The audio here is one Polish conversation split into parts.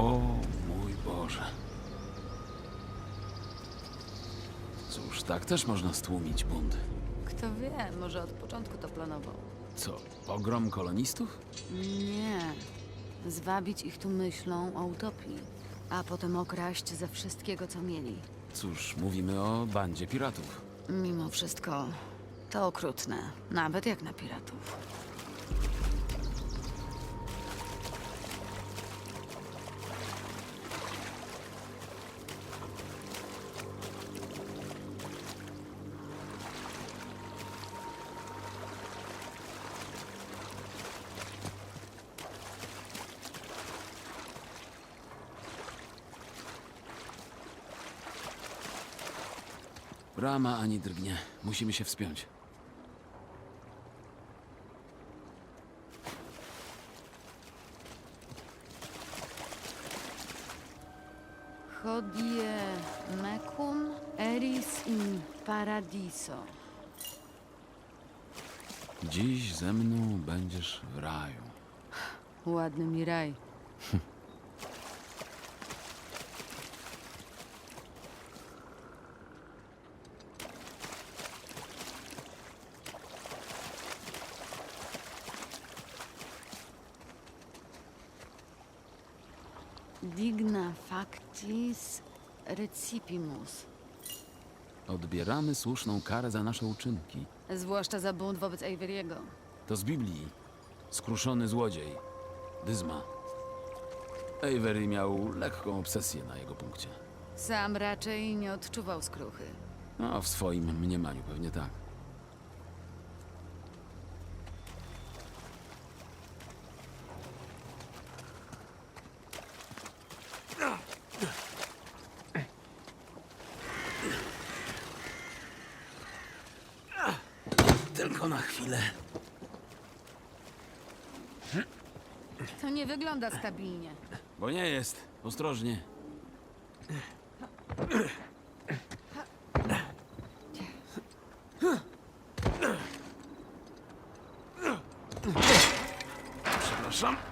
O mój Boże. Cóż, tak też można stłumić bunt. Kto wie, może od początku to planował. Co, pogrom kolonistów? Nie. Zwabić ich tu myślą o utopii, a potem okraść ze wszystkiego, co mieli. Cóż, mówimy o bandzie piratów. Mimo wszystko, to okrutne, nawet jak na piratów. Rama ani drgnie. Musimy się wspiąć. Hodie mecum eris in paradiso. Dziś ze mną będziesz w raju. Ładny mi raj. Digna factis recipimus. Odbieramy słuszną karę za nasze uczynki. Zwłaszcza za bunt wobec Averiego. To z Biblii. Skruszony złodziej. Dyzma. Avery miał lekką obsesję na jego punkcie. Sam raczej nie odczuwał skruchy. No, w swoim mniemaniu pewnie tak. Tylko na chwilę. To nie wygląda stabilnie. Bo nie jest. Ostrożnie. Przepraszam.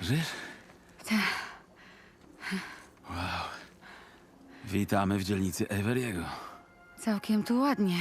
Żyjesz? Wow. Witamy w dzielnicy Everiego. Całkiem tu ładnie.